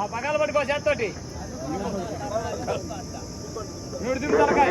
ఆ పగల పట్టుకో చేత్తోటి. నూడు తిరుగు తలకాయ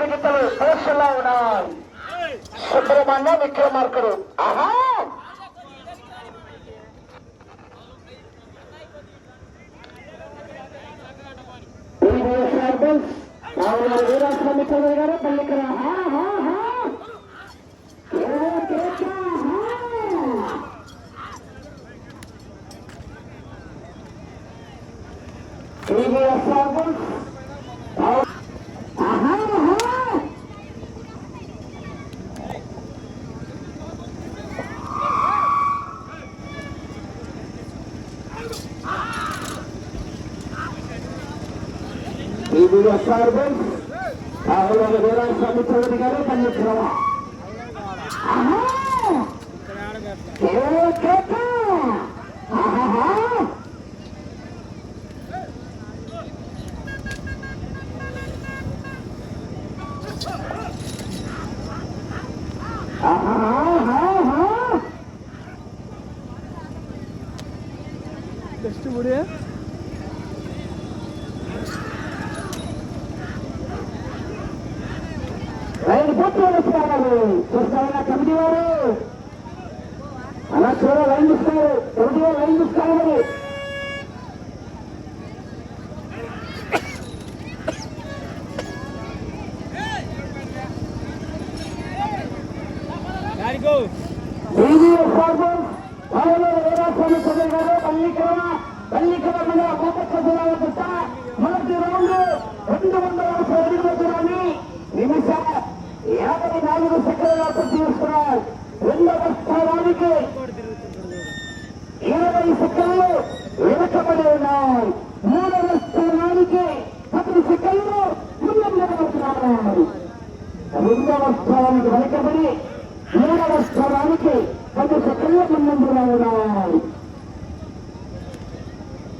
విక్రమార్కుడు గిత్తలు పరీక్షల్లో ఉన్నాయి సుబ్రహ్మణ్య విక్రమార్కుడు ఆహా టీవీఎస్ఆర్ బోల్స్ తావనూరు వీరాస్వామి చౌదరి గారు పల్లికరువ హా హా టీవీఎస్ఆర్ ఆహ్వాన తావనూరు వీరాస్వామి చౌదరి గారు పల్లికరువ ఆహా! ఏ కేక ఆహా! బెస్ట్ ముడి రైలు పూర్తి వస్తున్నారు చూస్తారా కమిటీ వారు అలా చూడ లైన్ చూస్తారు కమిటీ వారు లైన్ చూస్తారు మరి గారిగో టీవీఎస్ కార్బన్ పాలనూరు వీరాస్వామి చౌదరి గారు పల్లికరణ పల్లికర మండల కోపక్క జిల్లా పుట్ట మొదటి రౌండ్ రెండు వందల నలభై అడుగుల దూరాన్ని నిమిష యాభై నాలుగు సెకండ్ల పూర్తి చేసుకున్నారు రెండవ స్థానానికి ఇరవై సెకండ్లు వెనుకబడి ఉన్నాయి మూడవ స్థానానికి పది సెకండ్లు ముందంజరబడుతున్నారు రెండవ స్థానానికి వెనుకబడి మూడవ స్థానానికి పది సెకండ్ల ముందంజలో ఉన్నాయి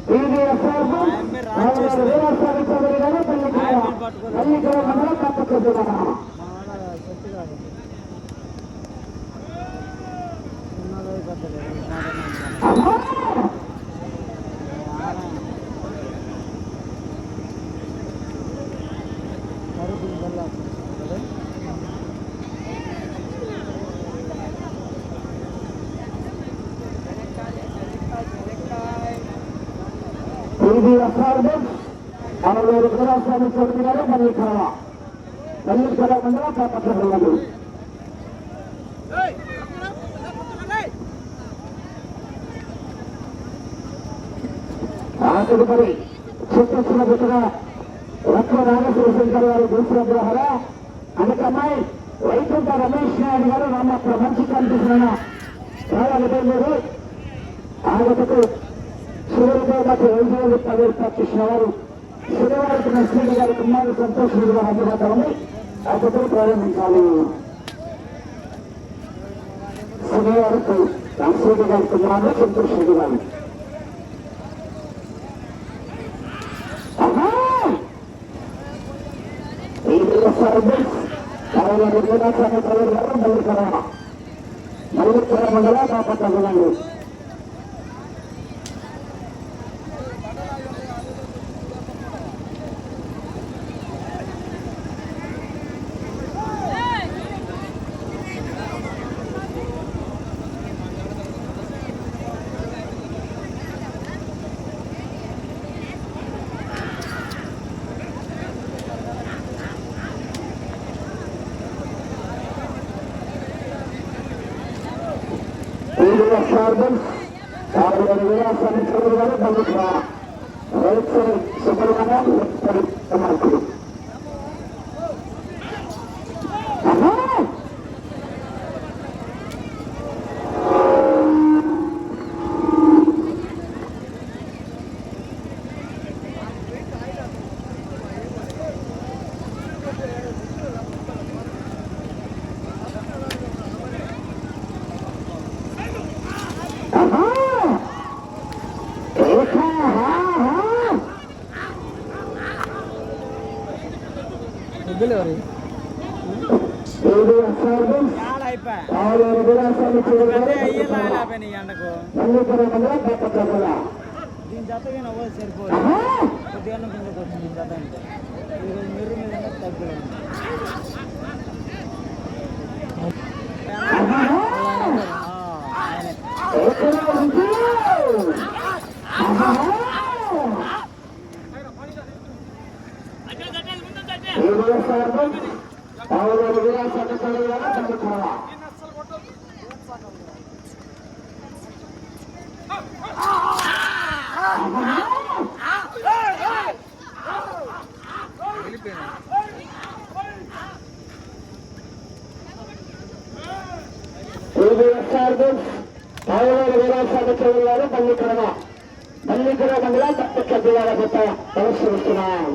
టీవీఎస్ఆర్ వీరాస్వామి చౌదరి గారు పల్లికర పల్లికర మండలం కాపక్క అరవై వీరాస్వామి చౌదరి గారు పల్లికర పల్లికర మండలం కాపక్క జిల్లాలు తదుపరి చిత్తచ్చిన పుట్టిన రత్న నాగశివశంకర్ గారు దూసరగ్రహర అనకమ్మాయి వైకుంఠ రమేష్ నాయుడు గారు నమ్మ ప్రపంచం కనిపిస్తున్న ప్రారంభమైనది ఆగతకు చివరితో మాకు వైద్యులు ప్రవేశించిన వారు శనివారికి నరసింహ గారి కుమారు సంతోష్ రెడ్డి గారు అందుబాటులో ఉంది ఆగతకు ప్రారంభించాలి శనివారికి నరసింహ గారి కుమారు సంతోష్ రెడ్డి గారు Aha! Ini service kalau yang digunakan சார்பில் அவர்கள் விளையாட்டு அமைச்சர்கள் வரை பண்ணிக்கலாம் ரைட் దత్తపల్ల దీని జత కానీ అవ్వదు సరిపోదు కొద్దిగా కిందకు వచ్చింది ఈ జత అంటే పల్లికరణ పల్లికర మండల తప్పక జిల్లాల కొత్త ప్రదర్శనిస్తున్నాం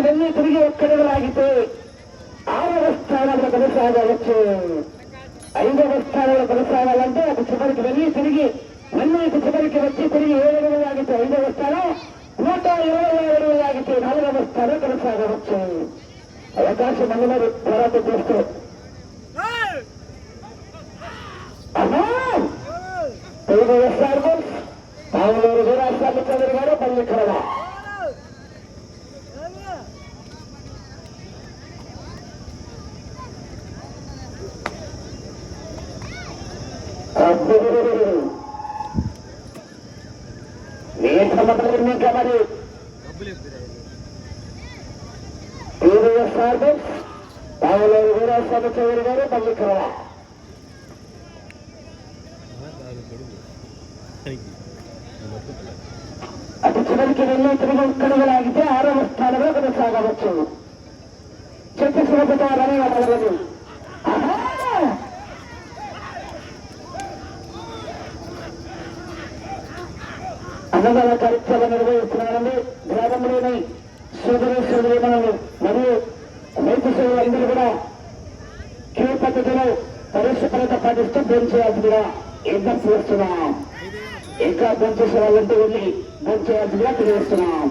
అటు చివరికి వెళ్ళి తిరిగి ఒక్కడిగా లాగితే ఆరవ స్థానంలో కొనసాగవచ్చు ఐదవ స్థానంలో కొనసాగాలంటే అటు చివరికి వెళ్ళి తిరిగి మళ్ళీ ఇటు చివరికి వచ్చి తిరిగి ఏడు అడుగులు లాగితే ఐదవ స్థానం నూట ఇరవై ఏడు అడుగులు లాగితే నాలుగవ స్థానం కొనసాగవచ్చు అవకాశం అందరూ పోరాటం చేస్తూ అమ్మా తెలుగు వేస్తారు పావులూరు వీరాస్వామి చౌదరి గారు పల్లి కరణ పావులూరు గారు మళ్ళీ కరణ అటు చివరికి వెళ్ళి తిరిగి కడుగులాగితే ఆరవ స్థానంలో కొనసాగవచ్చు. చెట్టు సురపుతారని అడగదు అన్నదాన కార్యక్రమం నిర్వహిస్తున్నారండి గ్రామంలోని సోదరి సోదరిమణులు మరియు రైతు సోదరులందరూ కూడా పద్ధతిలో పరిశుభ్రత పాటిస్తూ భోజనం చేయాల్సిందిగా విజ్ఞప్తి చేస్తున్నాం. ఇంకా భోంచేసే వాళ్ళంటే వెళ్ళి భోంచేయాల్సిందిగా తెలియజేస్తున్నాం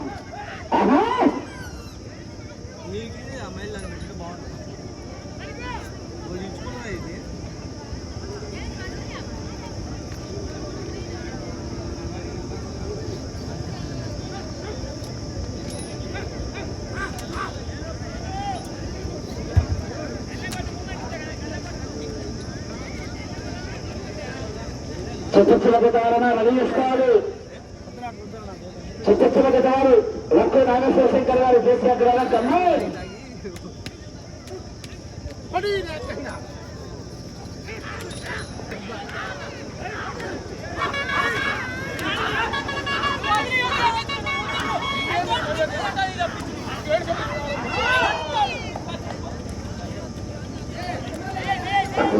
చిత్తచిలక దారణ రెడీ చేసుకోవాలి చిత్తచిలక దారు లంకు నాగేశ్వరశంకర్ గారు చేసే గ్రహణ కన్నా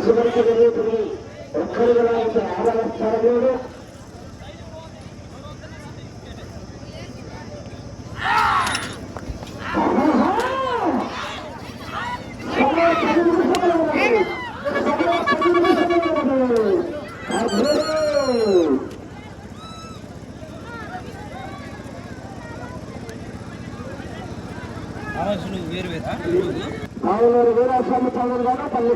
చివరికి వెళ్ళి ఒక్కరిగా లాగితే ఆరవ స్థానంలో వేరు పల్లి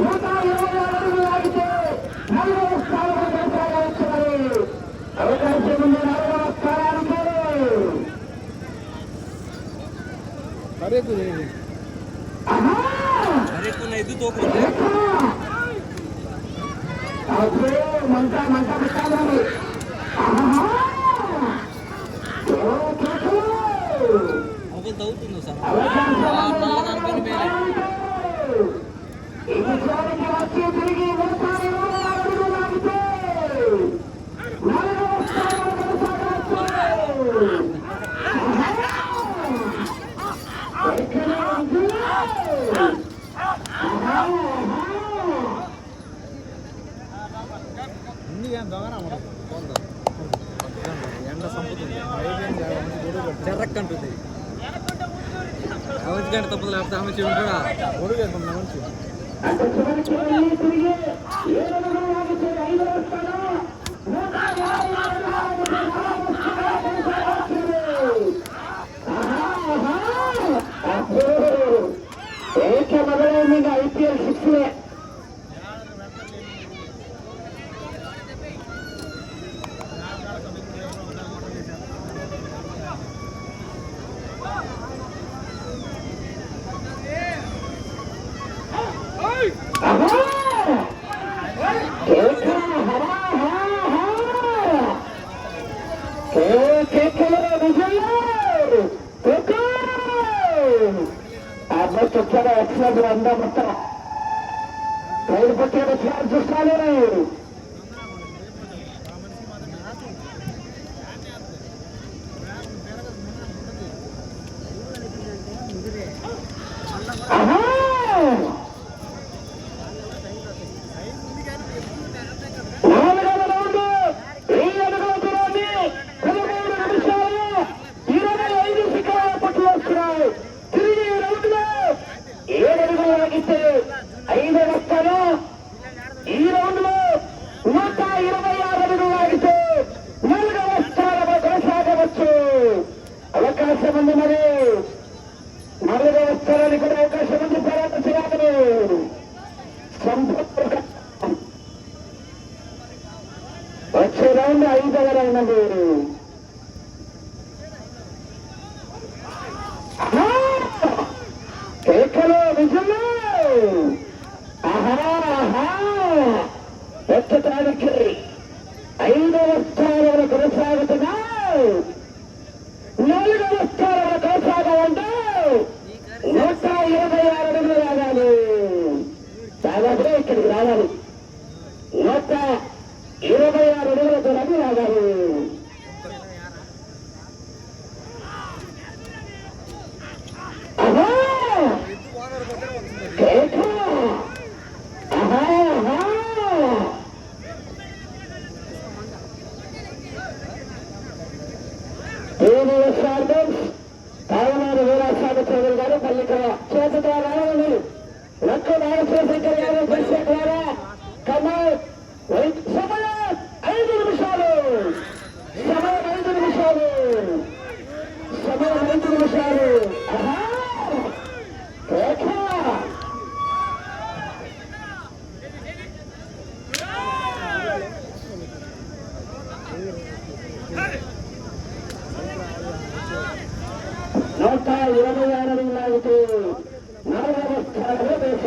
నూట ఇరవై అడుగులు ఆగితే నాలుగవ స్థానంలో కొనసాగవచ్చునని అవకాశం ఉంది నాలుగవ స్థానానికి మంట మంట వచ్చాడో వచ్చినప్పుడు అందరూ మొత్తం రైలు పట్టిన చూస్తానే ਕੀਤੇ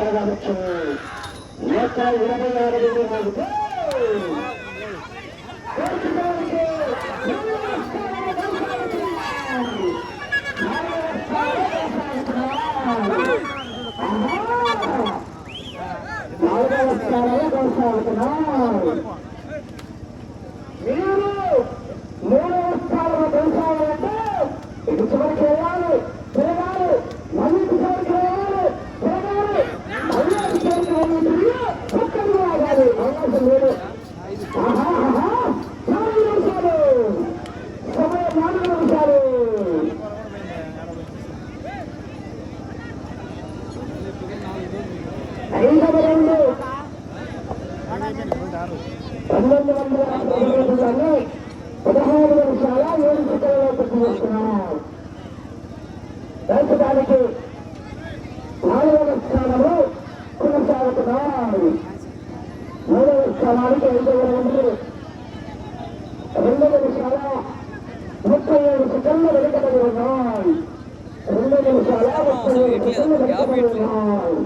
సాగవచ్చు యొక్క ఇరవై ఆరు నాలుగవ స్థానంలో కొనసాగుతున్నారు నాలుగవ స్థానంలో కొనసాగుతున్నాయి మూడవ స్థానానికి ఐదు వందలు రెండు నిమిషాల ముప్పై ఏడు సెకండ్లు వెనుకబడి ఉన్నాయి రెండు నిమిషాల ముప్పై ఏడు సెకండ్లు వెనుకబడి ఉన్నాయి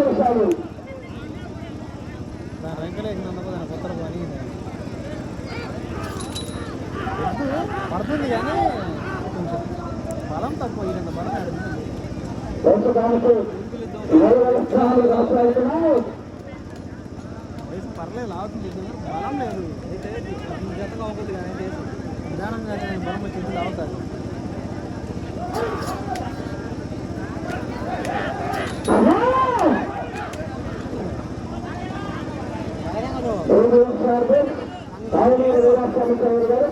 నిమిషాలు సమయం మూడు పని పడుతుంది కానీ కొంచెం బలం తక్కువ ఇదంత రెండు నిమిషాలు రాజనీయ వీరాస్వామి చౌదరి గారు